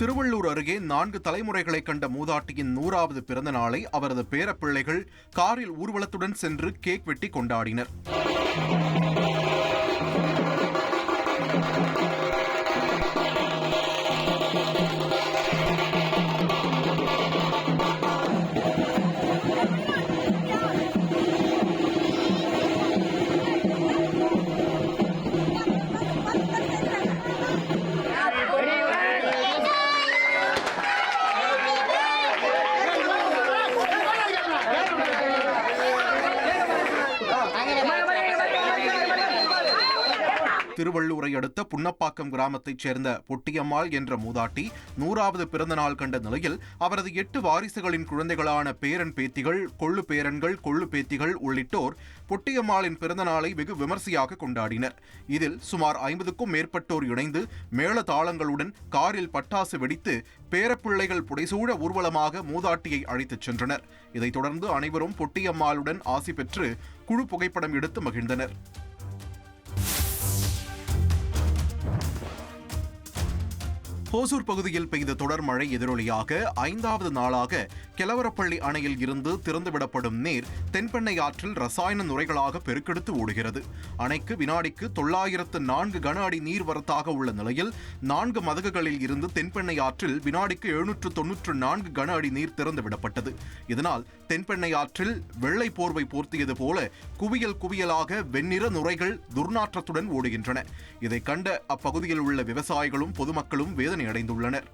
திருவள்ளூர் அருகே நான்கு தலைமுறைகளை கண்ட மூதாட்டியின் நூறாவது பிறந்த நாளை அவரது பேரப்பிள்ளைகள் காரில் ஊர்வலத்துடன் சென்று கேக் வெட்டி கொண்டாடினர். திருவள்ளூரை அடுத்த புன்னப்பாக்கம் கிராமத்தைச் சேர்ந்த பொட்டியம்மாள் என்ற மூதாட்டி நூறாவது பிறந்த நாள் கண்ட நிலையில் அவரது எட்டு வாரிசுகளின் குழந்தைகளான பேரன் பேத்திகள் கொள்ளு பேரன்கள் கொள்ளு பேத்திகள் உள்ளிட்டோர் பொட்டியம்மாளின் பிறந்த நாளை வெகு விமர்சையாக கொண்டாடினர். இதில் சுமார் ஐம்பதுக்கும் மேற்பட்டோர் இணைந்து மேள தாளங்களுடன் காரில் பட்டாசு வெடித்து பேரப்பிள்ளைகள் புடைசூழ ஊர்வலமாக மூதாட்டியை அழைத்துச் சென்றனர். இதைத் தொடர்ந்து அனைவரும் பொட்டியம்மாளுடன் ஆசி பெற்று குழு புகைப்படம் எடுத்து மகிழ்ந்தனர். ஓசூர் பகுதியில் பெய்த தொடர் மழை எதிரொலியாக ஐந்தாவது நாளாக கெலவரப்பள்ளி அணையில் இருந்து திறந்துவிடப்படும் நீர் தென்பெண்ணை ஆற்றில் ரசாயன நுரைகளாக பெருக்கெடுத்து ஓடுகிறது. அணைக்கு வினாடிக்கு தொள்ளாயிரத்து நான்கு கன அடி நீர்வரத்தாக உள்ள நிலையில் நான்கு மதகுகளில் இருந்து தென்பெண்ணை ஆற்றில் வினாடிக்கு எழுநூற்று தொன்னூற்று நான்கு கன அடி நீர் திறந்துவிடப்பட்டது. இதனால் தென்பெண்ணை ஆற்றில் வெள்ளை போர்வை போர்த்தியது போல குவியல் குவியலாக வெண்ணிற நுரைகள் துர்நாற்றத்துடன் ஓடுகின்றன. இதை கண்ட அப்பகுதியில் உள்ள விவசாயிகளும் பொதுமக்களும் வேதனை அடைந்துள்ளனர்.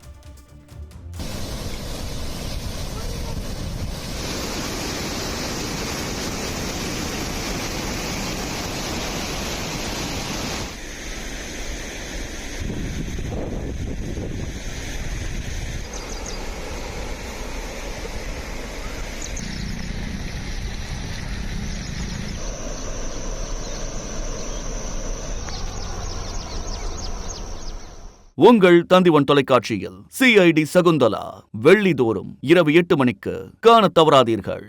உங்கள் தந்திவன் தொலைக்காட்சியில் சிஐடி சகுந்தலா வெள்ளிதோறும் இரவு எட்டு மணிக்கு காணத் தவறாதீர்கள்.